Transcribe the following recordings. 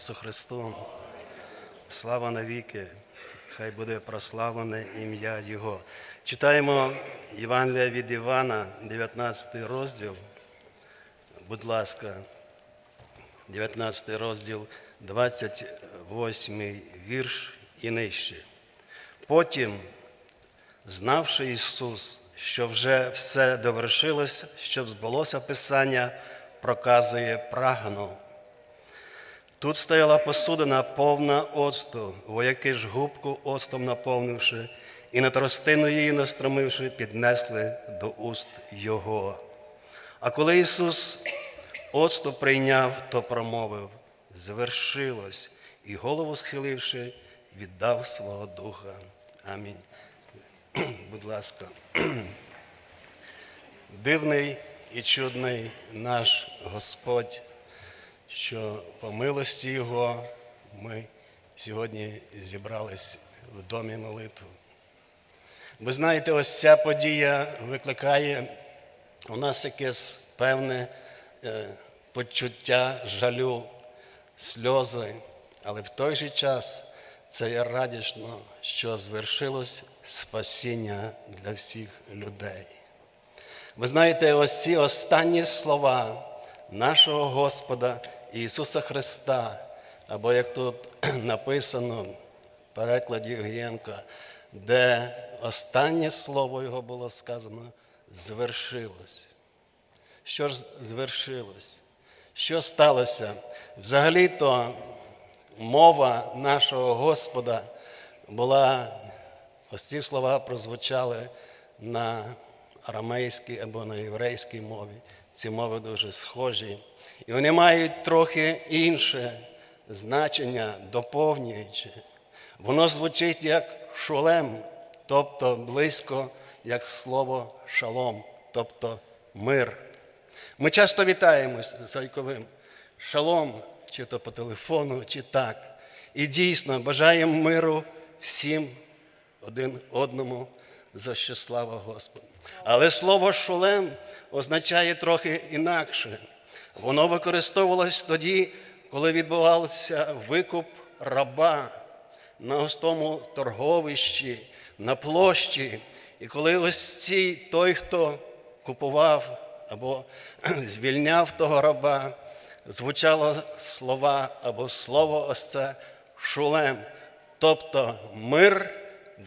Ісусу Христу. Слава навіки, хай буде прославлене ім'я Його. Читаємо Євангелія від Івана, 19 розділ. Будь ласка, 19 розділ, 28 вірш і нижче. Потім, знавши Ісус, що вже все довершилось, щоб збулося Писання, проказує прагну. Тут стояла посудина повна оцту, вояки ж губку оцтом наповнивши, і на тростину її настромивши, піднесли до уст його. А коли Ісус оцту прийняв, то промовив: звершилось, і голову схиливши, віддав свого духа. Амінь. Будь ласка. Дивний і чудний наш Господь що по милості Його ми сьогодні зібрались в домі молитви. Ви знаєте, ось ця подія викликає у нас якесь певне е, почуття жалю, сльози, але в той же час це є радісно, що звершилось спасіння для всіх людей. Ви знаєте, ось ці останні слова нашого Господа Ісуса Христа, або як тут написано в перекладі Євгенка, де останнє слово Його було сказано, звершилось. Що ж звершилось? Що сталося? Взагалі-то мова нашого Господа була, ось ці слова прозвучали на арамейській або на єврейській мові. Ці мови дуже схожі. І вони мають трохи інше значення, доповнюючи. Воно звучить як шолем, тобто близько як слово шалом, тобто мир. Ми часто вітаємось з Айковим. Шалом, чи то по телефону, чи так. І дійсно бажаємо миру всім один одному, за що слава Господу. Але слово шолем означає трохи інакше. Воно використовувалось тоді, коли відбувався викуп раба на ось тому торговищі, на площі. І коли ось цей той, хто купував або звільняв того раба, звучало слова або слово ось це шулем, тобто мир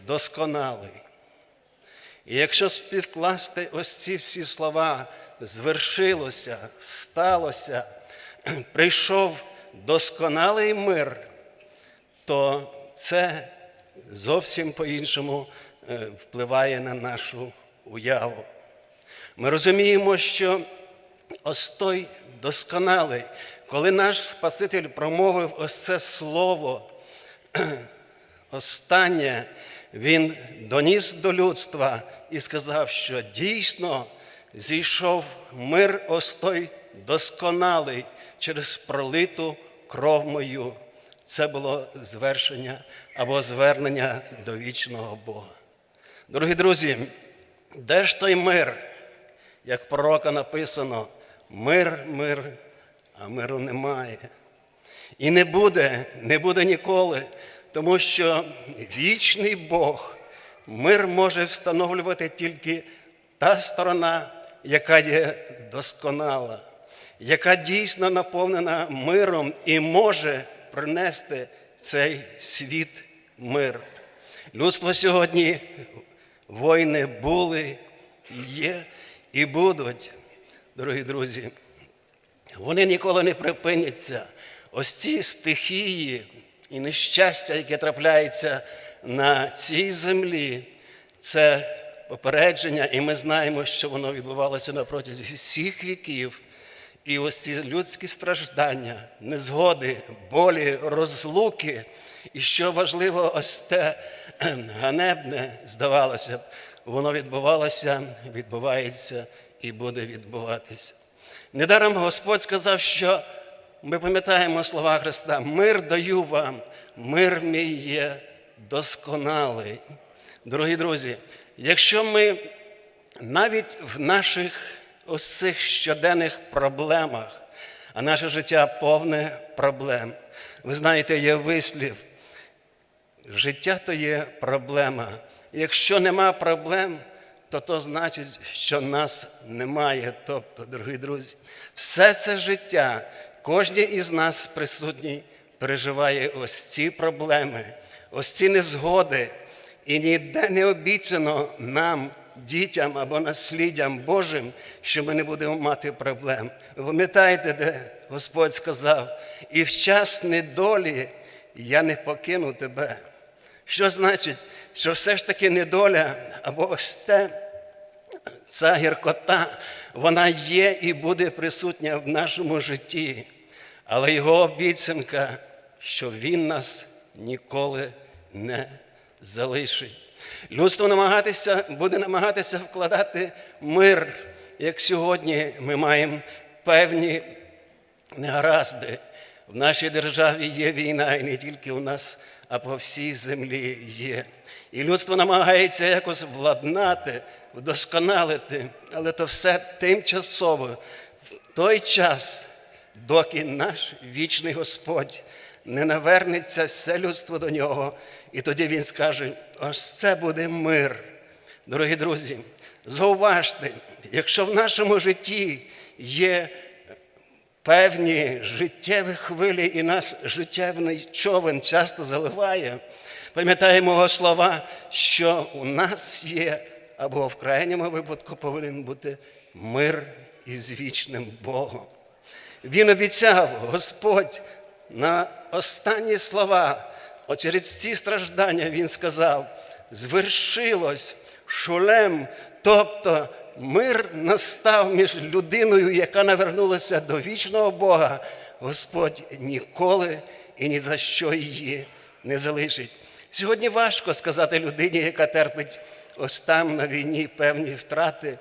досконалий. І якщо співкласти ось ці всі слова, звершилося, сталося, прийшов досконалий мир, то це зовсім по-іншому е, впливає на нашу уяву. Ми розуміємо, що ось той досконалий, коли наш Спаситель промовив ось це слово, останнє, він доніс до людства і сказав, що дійсно зійшов мир ось той досконалий через пролиту кров мою. Це було звершення або звернення до вічного Бога. Дорогі друзі, де ж той мир? Як в пророка написано, мир, мир, а миру немає. І не буде, не буде ніколи, тому що вічний Бог мир може встановлювати тільки та сторона, яка є досконала, яка дійсно наповнена миром і може принести в цей світ мир. Людство сьогодні війни були, є і будуть, дорогі друзі. Вони ніколи не припиняться. Ось ці стихії і нещастя, яке трапляється на цій землі, це попередження, і ми знаємо, що воно відбувалося на протязі всіх віків. І ось ці людські страждання, незгоди, болі, розлуки, і що важливо, ось те ганебне, здавалося б, воно відбувалося, відбувається і буде відбуватися. Недаром Господь сказав, що ми пам'ятаємо слова Христа: мир даю вам, мир мій є досконалий. Дорогі друзі, якщо ми навіть в наших ось цих щоденних проблемах, а наше життя повне проблем, Ви знаєте, є вислів. Життя то є проблема. Якщо нема проблем, то то значить, що нас немає. Тобто, дорогі друзі, все це життя, кожен із нас присутній переживає ось ці проблеми, ось ці незгоди. І ніде не обіцяно нам, дітям або насліддям Божим, що ми не будемо мати проблем. Ви пам'ятаєте, де Господь сказав, і в час недолі я не покину тебе. Що значить, що все ж таки недоля або ось те, ця гіркота, вона є і буде присутня в нашому житті, але його обіцянка, що Він нас ніколи не залишить. Людство намагатися, буде намагатися вкладати мир, як сьогодні ми маємо певні негаразди. В нашій державі є війна, і не тільки у нас, а по всій землі є. І людство намагається якось владнати, вдосконалити, але то все тимчасово. В той час, доки наш вічний Господь не навернеться все людство до нього, і тоді Він скаже: ось це буде мир. Дорогі друзі, зауважте, якщо в нашому житті є певні життєві хвилі, і наш життєвий човен часто заливає, пам'ятаємо його слова, що у нас є, або в крайньому випадку повинен бути мир із вічним Богом. Він обіцяв, Господь, на останні слова, от через ці страждання Він сказав: звершилось шулем, тобто мир настав між людиною, яка навернулася до вічного Бога. Господь ніколи і ні за що її не залишить. Сьогодні важко сказати людині, яка терпить ось там на війні певні втрати,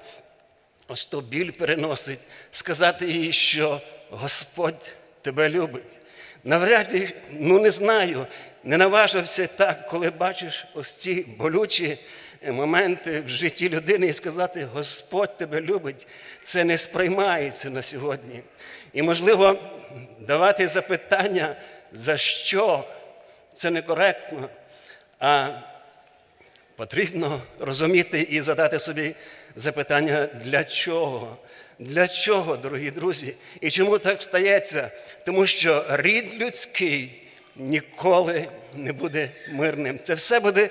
ось то біль переносить, сказати їй, що Господь тебе любить. Навряд ну не знаю, не наважився так, коли бачиш ось ці болючі моменти в житті людини і сказати, Господь тебе любить, це не сприймається на сьогодні. І, можливо, давати запитання, за що це некоректно, а потрібно розуміти і задати собі запитання, для чого? Для чого, дорогі друзі? І чому так стається? Тому що рід людський ніколи не буде мирним. Це все буде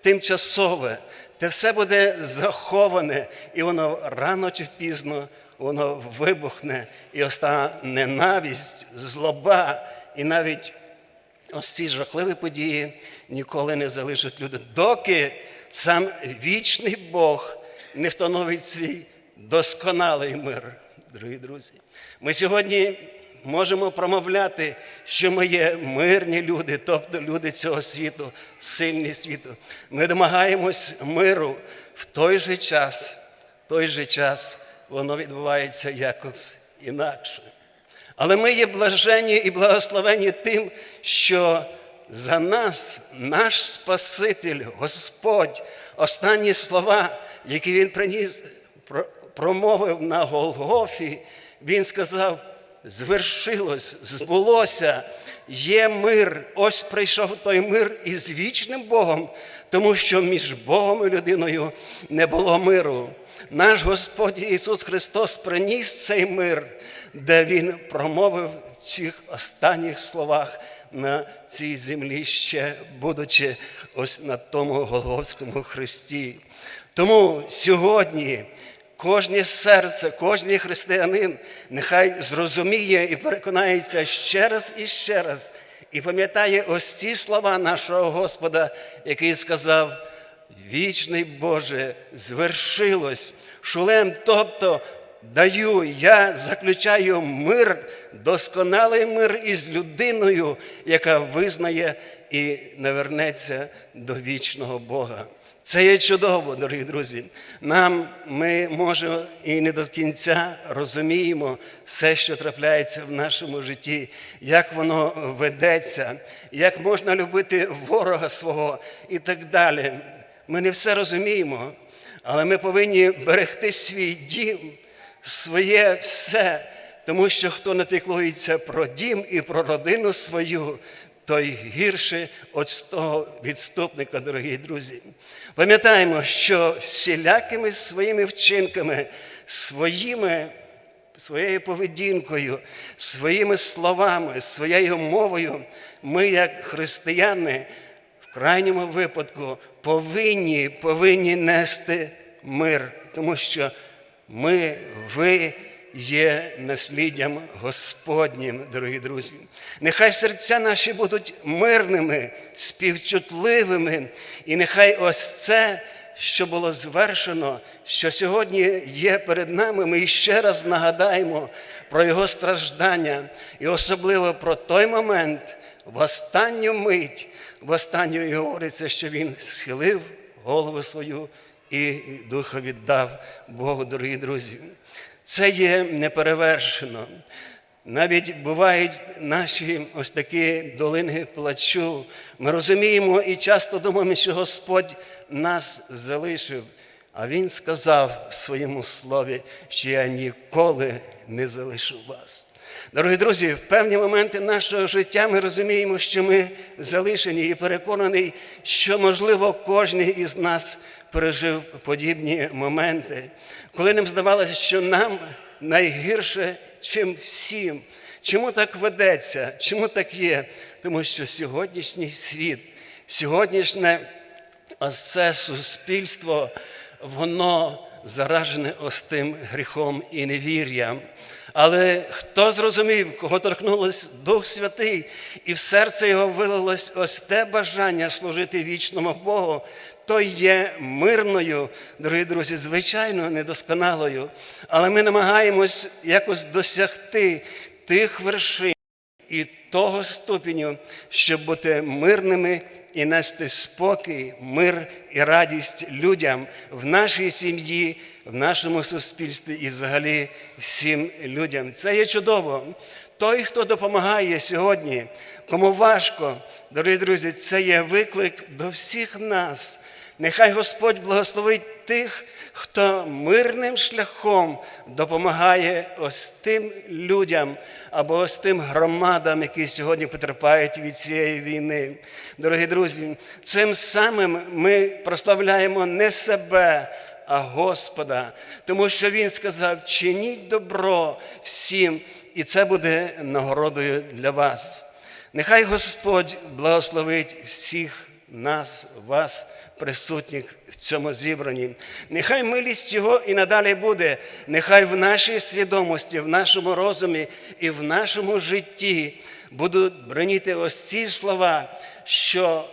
тимчасове, це все буде заховане, і воно рано чи пізно воно вибухне, і остана ненависть, злоба, і навіть ось ці жахливі події ніколи не залишать люди, доки сам вічний Бог не встановить свій досконалий мир, дорогі друзі. Ми сьогодні можемо промовляти, що ми є мирні люди, тобто люди цього світу, сильні світу. Ми домагаємось миру в той же час, в той же час воно відбувається якось інакше. Але ми є блажені і благословені тим, що за нас наш Спаситель, Господь, останні слова, які Він приніс, промовив на Голгофі, Він сказав: звершилось, збулося, є мир. Ось прийшов той мир із вічним Богом, тому що між Богом і людиною не було миру. Наш Господь Ісус Христос приніс цей мир, де Він промовив в цих останніх словах на цій землі, ще будучи ось на тому Голговському Христі. Тому сьогодні кожне серце, кожен християнин нехай зрозуміє і переконається ще раз і ще раз, і пам'ятає ось ці слова нашого Господа, який сказав: Вічний Боже, звершилось шулем, тобто даю, я заключаю мир, досконалий мир із людиною, яка визнає і навернеться до вічного Бога. Це є чудово, дорогі друзі. Нам ми може і не до кінця розуміємо все, що трапляється в нашому житті, як воно ведеться, як можна любити ворога свого і так далі. Ми не все розуміємо, але ми повинні берегти свій дім, своє все, тому що хто не піклується про дім і про родину свою, той гірше з того відступника, дорогі друзі. Пам'ятаємо, що всілякими своїми вчинками, своїми, своєю поведінкою, своїми словами, своєю мовою, ми, як християни, в крайньому випадку повинні, повинні нести мир, тому що ми, ви є насліддям Господнім, дорогі друзі. Нехай серця наші будуть мирними, співчутливими, і нехай ось це, що було звершено, що сьогодні є перед нами, ми ще раз нагадаємо про його страждання і особливо про той момент, в останню мить, в останню говориться, що він схилив голову свою і духа віддав Богу, дорогі друзі. Це є неперевершено. Навіть бувають наші ось такі долини плачу. Ми розуміємо і часто думаємо, що Господь нас залишив. А Він сказав в своєму слові, що я ніколи не залишу вас. Дорогі друзі, в певні моменти нашого життя ми розуміємо, що ми залишені і переконаний, що, можливо, кожен із нас пережив подібні моменти, коли нам здавалося, що нам найгірше, чим всім. Чому так ведеться? Чому так є? Тому що сьогоднішній світ, сьогоднішнє ось це суспільство, воно заражене ось тим гріхом і невір'ям. Але хто зрозумів, кого торкнулось Дух Святий, і в серце його вилилось ось те бажання служити вічному Богу, то є мирною, дорогі друзі, звичайно, недосконалою. Але ми намагаємось якось досягти тих вершин і того ступеню, щоб бути мирними і нести спокій, мир і радість людям в нашій сім'ї, в нашому суспільстві і взагалі всім людям. Це є чудово. Той, хто допомагає сьогодні, кому важко, дорогі друзі, це є виклик до всіх нас. Нехай Господь благословить тих, хто мирним шляхом допомагає ось тим людям або ось тим громадам, які сьогодні потерпають від цієї війни. Дорогі друзі, цим самим ми прославляємо не себе, а Господа, тому що Він сказав: чиніть добро всім, і це буде нагородою для вас. Нехай Господь благословить всіх нас, вас присутніх в цьому зібранні. Нехай милість Його і надалі буде, нехай в нашій свідомості, в нашому розумі і в нашому житті будуть броніти ось ці слова, що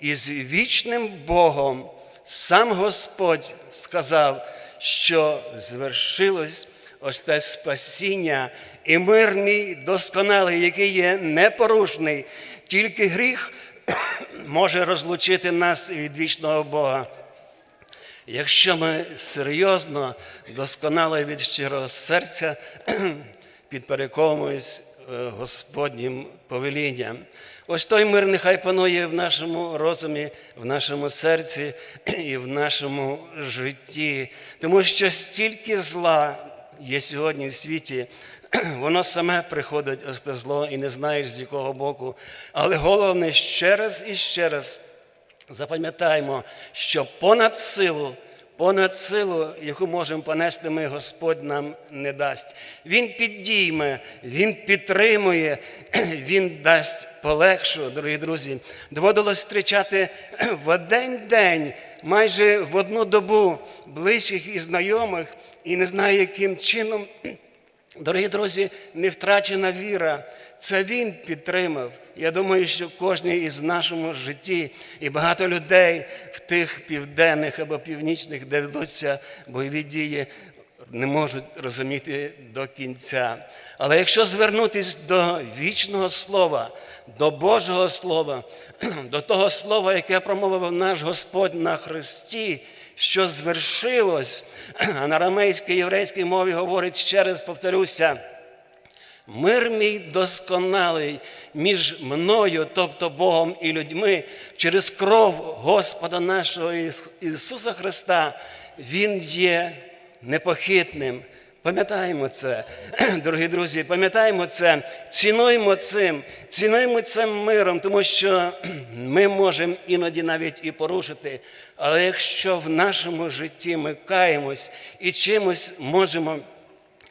із вічним Богом сам Господь сказав, що звершилось ось те спасіння, і мир мій досконалий, який є непорушний, тільки гріх може розлучити нас від вічного Бога. Якщо ми серйозно, досконало від щирого серця підперековуємось е, Господнім повелінням. Ось той мир нехай панує в нашому розумі, в нашому серці і в нашому житті, тому що стільки зла є сьогодні в світі, воно саме приходить ось те зло і не знаєш з якого боку. Але головне ще раз і ще раз запам'ятаємо, що понад силу, понад силу, яку можемо понести, ми Господь нам не дасть. Він підійме, Він підтримує, Він дасть полегшу, дорогі друзі. Доводилось зустрічати в один день, майже в одну добу близьких і знайомих, і не знаю, яким чином. Дорогі друзі, не втрачена віра. Це він підтримав. Я думаю, що кожен із нашому житті і багато людей в тих південних або північних, де ведуться бойові дії, не можуть розуміти до кінця. Але якщо звернутися до вічного слова, до Божого Слова, до того слова, яке промовив наш Господь на Христі, що звершилось, а на арамейській єврейській мові говорить ще раз повторюся. Мир мій досконалий між мною, тобто Богом і людьми, через кров Господа нашого Ісуса Христа, Він є непохитним. Пам'ятаємо це, дорогі друзі, пам'ятаємо це, цінуємо цим, цінуємо цим миром, тому що ми можемо іноді навіть і порушити. Але якщо в нашому житті ми каємось і чимось можемо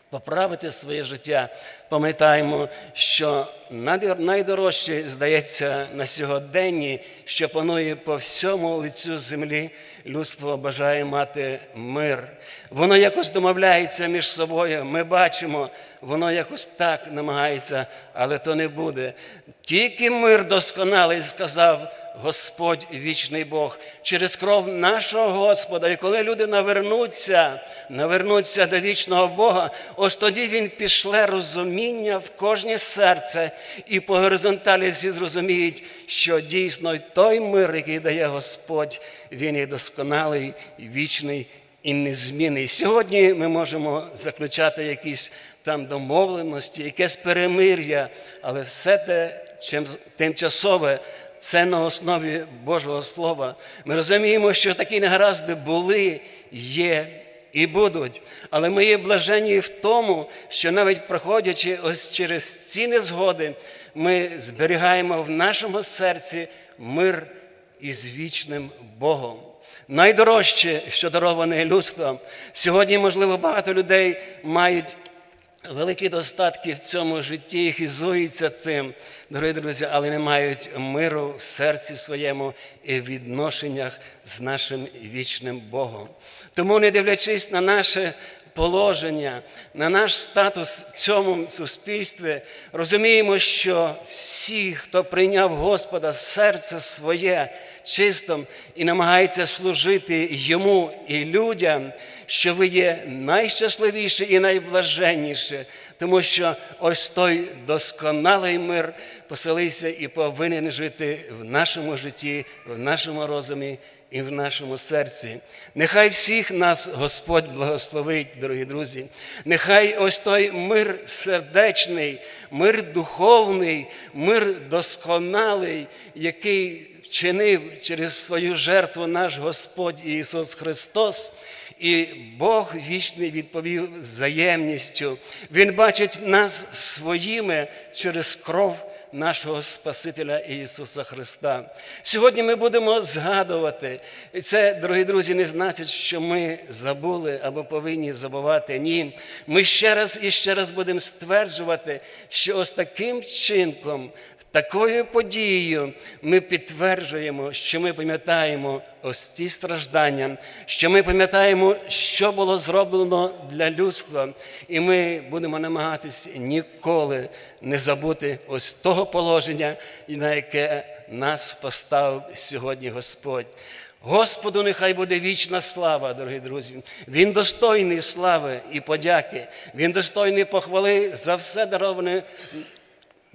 поправити своє життя, пам'ятаємо, що найдор- найдорожче, здається, на сьогоденні, що панує по всьому лицю землі, людство бажає мати мир. Воно якось домовляється між собою. Ми бачимо, воно якось так намагається, але то не буде. Тільки мир досконалий сказав. Господь вічний Бог через кров нашого Господа. І коли люди навернуться, навернуться до вічного Бога, ось тоді Він пішле розуміння в кожне серце, і по горизонталі всі зрозуміють, що дійсно той мир, який дає Господь, він є досконалий, вічний і незмінний. Сьогодні ми можемо заключати якісь там домовленості, якесь перемир'я, але все те, чим тимчасове. Це на основі Божого Слова. Ми розуміємо, що такі негаразди були, є і будуть. Але ми є блажені в тому, що навіть проходячи ось через ці незгоди, ми зберігаємо в нашому серці мир із вічним Богом. Найдорожче, що дароване людством. Сьогодні, можливо, багато людей мають великі достатки в цьому житті і хизуються тим, дорогі друзі, але не мають миру в серці своєму і в відношеннях з нашим вічним Богом. Тому, не дивлячись на наше положення, на наш статус в цьому суспільстві, розуміємо, що всі, хто прийняв Господа серце своє чистом і намагається служити йому і людям, що ви є найщасливіші і найблаженніші, тому що ось той досконалий мир поселився і повинен жити в нашому житті, в нашому розумі і в нашому серці. Нехай всіх нас Господь благословить, дорогі друзі. Нехай ось той мир сердечний, мир духовний, мир досконалий, який вчинив через свою жертву наш Господь Ісус Христос. І Бог вічний відповів взаємністю. Він бачить нас своїми через кров нашого Спасителя Ісуса Христа. Сьогодні ми будемо згадувати. І це, дорогі друзі, не значить, що ми забули або повинні забувати. Ні. Ми ще раз і ще раз будемо стверджувати, що ось таким чинком. Такою подією ми підтверджуємо, що ми пам'ятаємо ось ці страждання, що ми пам'ятаємо, що було зроблено для людства, і ми будемо намагатись ніколи не забути ось того положення, на яке нас поставив сьогодні Господь. Господу нехай буде вічна слава, дорогі друзі. Він достойний слави і подяки. Він достойний похвали за все дароване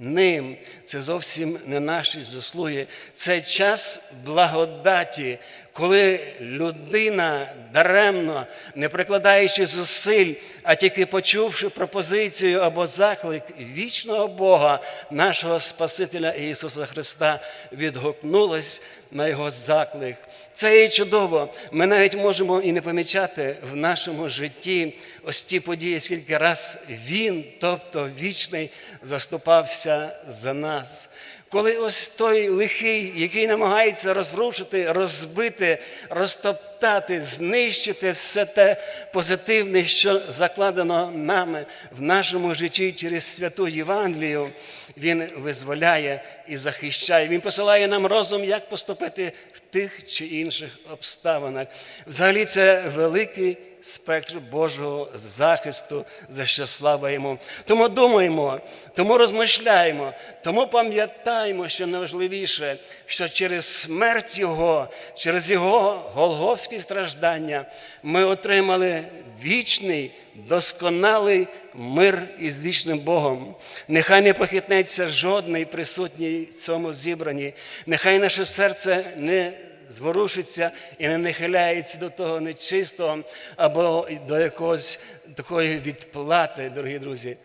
ним. Це зовсім не наші заслуги. Це час благодаті, коли людина даремно, не прикладаючи зусиль, а тільки почувши пропозицію або заклик вічного Бога, нашого Спасителя Ісуса Христа, відгукнулась на Його заклик. Це є чудово. Ми навіть можемо і не помічати в нашому житті ось ті події, скільки раз Він, тобто вічний, заступався за нас. Коли ось той лихий, який намагається розрушити, розбити, розтоптати, знищити все те позитивне, що закладено нами в нашому житті через святу Євангелію, він визволяє і захищає. Він посилає нам розум, як поступити в тих чи інших обставинах. Взагалі, це великий спектр Божого захисту, за що слава йому. Тому думаємо, тому розмишляємо, тому пам'ятаємо, що найважливіше, що через смерть Його, через Його голговські страждання ми отримали вічний, досконалий мир із вічним Богом. Нехай не похитнеться жодний присутній в цьому зібранні, нехай наше серце не зворушиться і не нахиляється до того нечистого або до якогось такої відплати, дорогі друзі.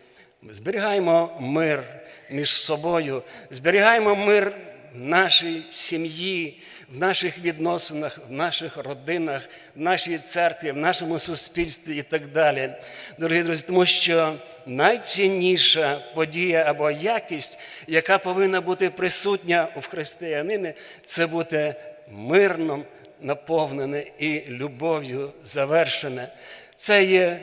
Зберігаємо мир між собою, зберігаємо мир в нашій сім'ї, в наших відносинах, в наших родинах, в нашій церкві, в нашому суспільстві і так далі. Дорогі друзі, тому що найцінніша подія або якість, яка повинна бути присутня у християнині, це бути мирним, наповнене і любов'ю завершене. Це є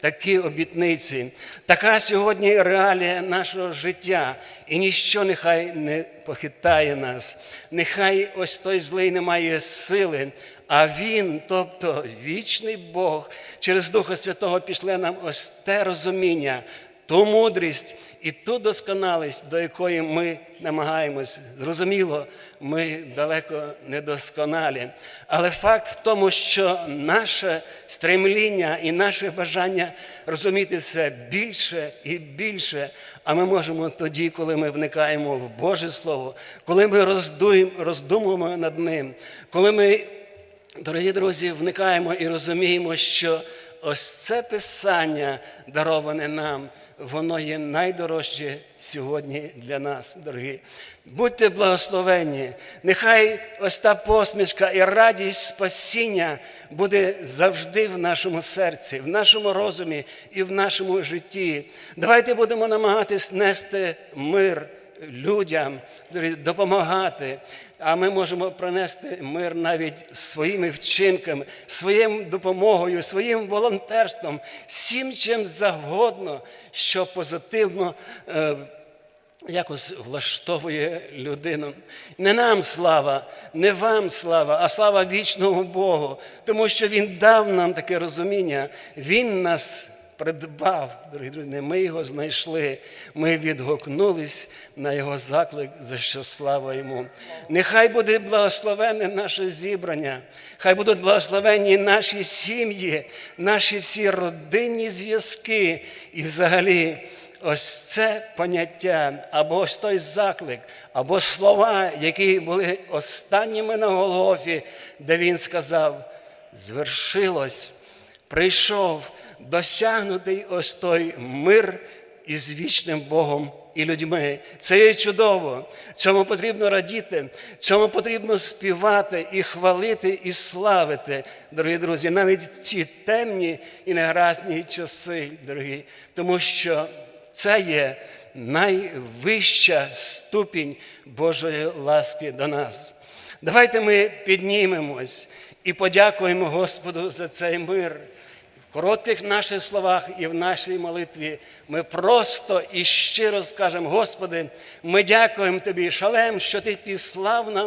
такі обітниці, така сьогодні реалія нашого життя, і ніщо нехай не похитає нас. Нехай ось той злий не має сили, а Він, тобто вічний Бог, через Духа Святого пішле нам ось те розуміння, ту мудрість і ту досконалість, до якої ми намагаємось. Зрозуміло, ми далеко не досконалі. Але факт в тому, що наше стремління і наше бажання розуміти все більше і більше. А ми можемо тоді, коли ми вникаємо в Боже Слово, коли ми роздуємо, роздумуємо над ним, коли ми, дорогі друзі, вникаємо і розуміємо, що ось це писання, дароване нам, воно є найдорожче сьогодні для нас, дорогі. Будьте благословенні, нехай ось та посмішка і радість спасіння буде завжди в нашому серці, в нашому розумі і в нашому житті. Давайте будемо намагатись нести мир людям, допомагати. А ми можемо принести мир навіть своїми вчинками, своєю допомогою, своїм волонтерством, всім чим завгодно, що позитивно е, якось влаштовує людину. Не нам слава, не вам слава, а слава вічному Богу, тому що Він дав нам таке розуміння, Він нас придбав, дорогі друзі, не ми його знайшли, ми відгукнулись на його заклик, за що слава йому. Нехай буде благословенне наше зібрання, хай будуть благословенні наші сім'ї, наші всі родинні зв'язки і взагалі. Ось це поняття, або ось той заклик, або слова, які були останніми на Голгофі, де він сказав: звершилось, прийшов досягнутий ось той мир із вічним Богом і людьми. Це є чудово. Цьому потрібно радіти, цьому потрібно співати і хвалити, і славити, дорогі друзі, навіть ці темні і негаразні часи, дорогі, тому що це є найвища ступінь Божої ласки до нас. Давайте ми піднімемось і подякуємо Господу за цей мир. Коротких наших словах і в нашій молитві ми просто і щиро скажемо, Господи, ми дякуємо Тобі, шалем, що Ти післав нам